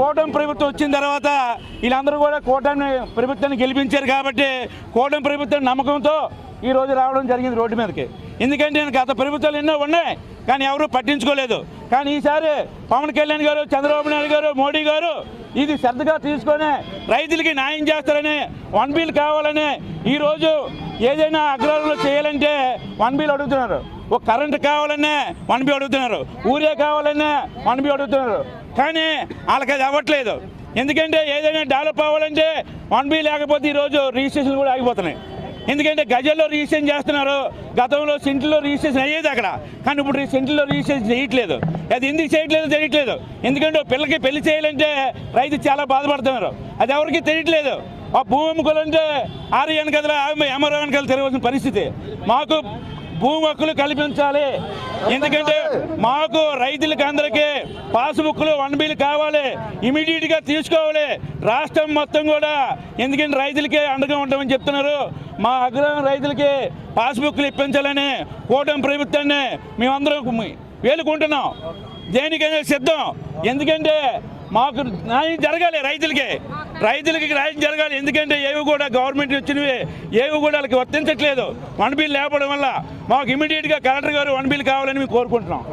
కూటమి ప్రభుత్వం వచ్చిన తర్వాత వీళ్ళందరూ కూడా కూటమి ప్రభుత్వాన్ని గెలిపించారు కాబట్టి కూటమి ప్రభుత్వం నమ్మకంతో ఈ రోజు రావడం జరిగింది రోడ్డు మీదకి. ఎందుకంటే నేను గత ప్రభుత్వాలు ఎన్నో ఉన్నాయి కానీ ఎవరు పట్టించుకోలేదు. కానీ ఈసారి పవన్ కళ్యాణ్ గారు చంద్రబాబు నాయుడు గారు మోడీ గారు ఇది శ్రద్ధగా తీసుకొని రైతులకి న్యాయం చేస్తారని వన్ బిల్ కావాలని ఈరోజు ఏదైనా అగ్రహారంలో చేయాలంటే వన్ బిల్ అడుగుతున్నారు. ఒక కరెంట్ కావాలనే వన్ అడుగుతున్నారు. ఊరే కావాలనే వన్ అడుగుతున్నారు. కానీ వాళ్ళకి అది అవ్వట్లేదు. ఎందుకంటే ఏదైనా డెవలప్ అవ్వాలంటే వన్ బి లేకపోతే ఈరోజు రిజిస్ట్రేషన్ కూడా ఆగిపోతున్నాయి. ఎందుకంటే గజల్లో రిజిస్ట్రేషన్ చేస్తున్నారు. గతంలో సెంట్లో రిజిస్ట్రేషన్ అయ్యేది అక్కడ. కానీ ఇప్పుడు సెంట్లో రిజిస్ట్రేషన్ చేయట్లేదు. అది ఎందుకు చేయట్లేదు తెలియట్లేదు. ఎందుకంటే పిల్లకి పెళ్ళి చేయాలంటే రైతు చాలా బాధపడుతున్నారు. అది ఎవరికి తెలియట్లేదు. ఆ భూమి అమ్ముకోవాలంటే ఆర్యన్ కదలా ఎమరో కదలు తెలియవలసిన పరిస్థితి. మాకు భూమి హక్కులు కల్పించాలి. ఎందుకంటే మాకు రైతులకి అందరికీ పాసుబుక్లు వన్ బిల్ కావాలి. ఇమీడియట్గా తీసుకోవాలి. రాష్ట్రం మొత్తం కూడా ఎందుకంటే రైతులకి అండగా ఉంటామని చెప్తున్నారు. మా అగ్రహం రైతులకి పాస్బుక్లు ఇప్పించాలని కూటమి ప్రభుత్వాన్ని మేమందరం వేలుకుంటున్నాం దేనికైనా సిద్ధం. ఎందుకంటే మాకు న్యాయం జరగాలి రైతులకి. రైతులకి న్యాయం జరగాలి. ఎందుకంటే ఏవి కూడా గవర్నమెంట్ వచ్చినవి ఏవి కూడా వాళ్ళకి వర్తించట్లేదు. వన్ బిల్ లేకపోవడం వల్ల మాకు ఇమీడియట్గా కలెక్టర్ గారు వన్ బిల్ కావాలని మేము కోరుకుంటున్నాం.